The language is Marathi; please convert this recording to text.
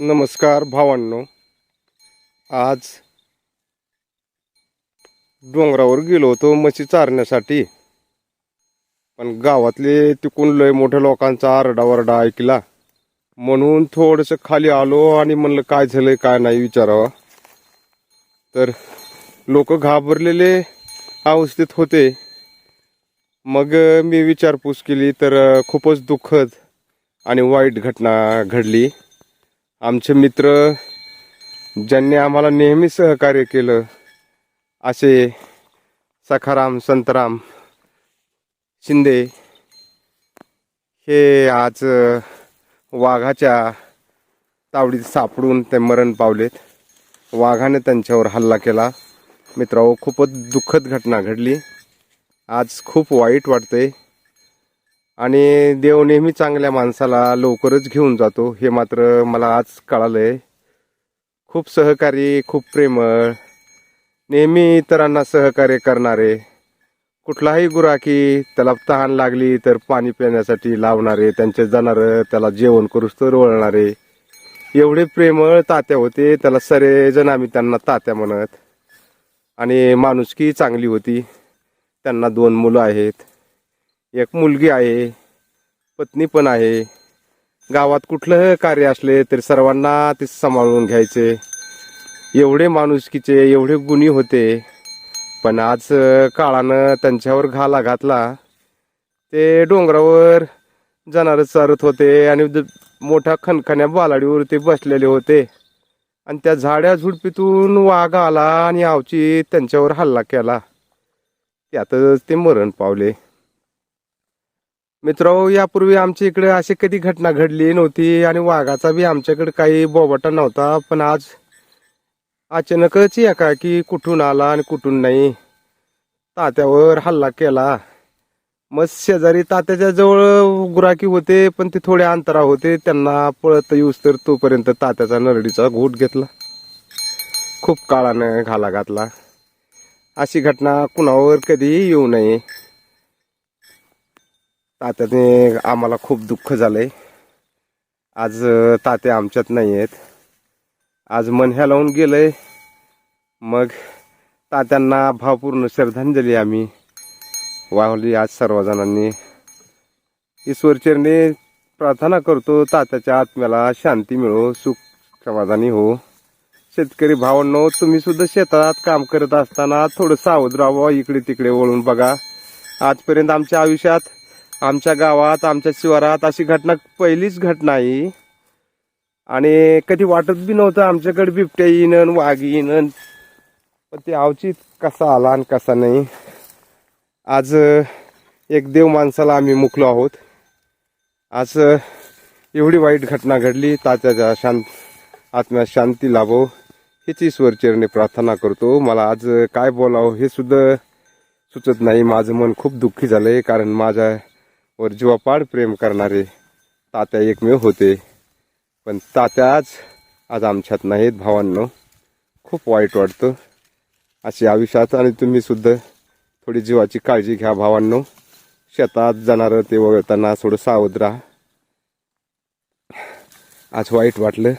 नमस्कार भावांनो. आज डोंगरावर गेलो होतो म्हशी चारण्यासाठी. पण गावातले तिकून लय मोठ्या लोकांचा आरडाओरडा ऐकला. म्हणून थोडंसं खाली आलो आणि म्हणलं काय झालंय काय नाही विचारावं. तर लोक घाबरलेले अवस्थेत होते. मग मी विचारपूस केली तर खूपच दुःखद आणि वाईट घटना घडली. आमचे मित्र ज्यांनी आम्हाला नेहमी सहकार्य केलं असे सखाराम संतराम शिंदे हे आज वाघाच्या तावडीत सापडून ते मरण पावलेत. वाघाने त्यांच्यावर हल्ला केला. मित्रांनो खूपच दुःखद घटना घडली. आज खूप वाईट वाटतंय. आणि देव नेहमी चांगल्या माणसाला लवकरच घेऊन जातो. हे मात्र मला आज कळालंय. खूप सहकारी खूप प्रेमळ नेहमी इतरांना सहकार्य करणारे. कुठलाही गुराखी त्याला तहान लागली तर पाणी पिण्यासाठी लावणारे त्यांचे जाणारं त्याला जेवण करूस तर वळणारे एवढे प्रेमळ तात्या होते त्याला सरेजण आम्ही त्यांना तात्या म्हणत. आणि माणुसकी चांगली होती. त्यांना दोन मुलं आहेत. एक मुलगी आहे पत्नी पण आहे. गावात कुठलं कार्य असले तरी सर्वांना ते सांभाळून घ्यायचे. एवढे माणुसकीचे एवढे गुणी होते. पण आज काळानं त्यांच्यावर घाला घातला. ते डोंगरावर जाणारं चारत होते आणि मोठ्या खणखण्या बालाडीवर ते बसलेले होते. आणि त्या झाड्या झुडपीतून वाघ आला आणि आवची त्यांच्यावर हल्ला केला. त्यातच ते मरण पावले. मित्र यापूर्वी आमच्या इकडे अशी कधी घटना घडली नव्हती आणि वाघाचा बी आमच्याकडे काही बोबाटा नव्हता पण आज अचानकच एका की कुठून आला आणि कुठून नाही तात्यावर हल्ला केला. मग शेजारी तात्याच्या जवळ गुराकी होते पण ते थोड्या अंतरा होते त्यांना पळत येऊस तर तोपर्यंत तात्याचा नरडीचा घोट घेतला. खूप काळानं घाला घातला. अशी घटना कुणावर कधीही येऊ नये. तात्याने आम्हाला खूप दुःख झालंय. आज तात्या आमच्यात नाही आहेत. आज मन ह्या लावून गेलंय. मग तात्यांना भावपूर्ण श्रद्धांजली आम्ही वाहली आज सर्वजणांनी. ईश्वरचरणी प्रार्थना करतो तात्याच्या आत्म्याला शांती मिळो सुख समाधानी हो. शेतकरी भावांनो तुम्ही सुद्धा शेतात काम करत असताना थोडं सावध राहावं इकडे तिकडे वळून बघा. आजपर्यंत आमच्या आयुष्यात आमच्या गावात आमच्या शिवारात अशी घटना पहिलीच घटना आहे आणि कधी वाटत बी नव्हतं आमच्याकडे बिबट्या येईन वाघ येईन पण ते अवचित कसा आला आणि कसा नाही. आज एक देव माणसाला आम्ही मुकलो आहोत. आज एवढी वाईट घटना घडली तात्याच्या शांत आत्म्या शांती लाभो हेच ईश्वरचरणी प्रार्थना करतो. मला आज काय बोलावं हे सुद्धा सुचत नाही. माझं मन खूप दुःखी झालंय कारण वर जीवापाड प्रेम करणारे तात्या एकमेव होते. पण तात्या आज आमच्यात नाहीत भावांनो. खूप वाईट वाटतं. अशी आयुष्यात आणि तुम्हीसुद्धा थोडी जीवाची काळजी घ्या भावांनो. शेतात जाणारं ते वगळताना थोडं सावध राहा. आज वाईट वाटलं.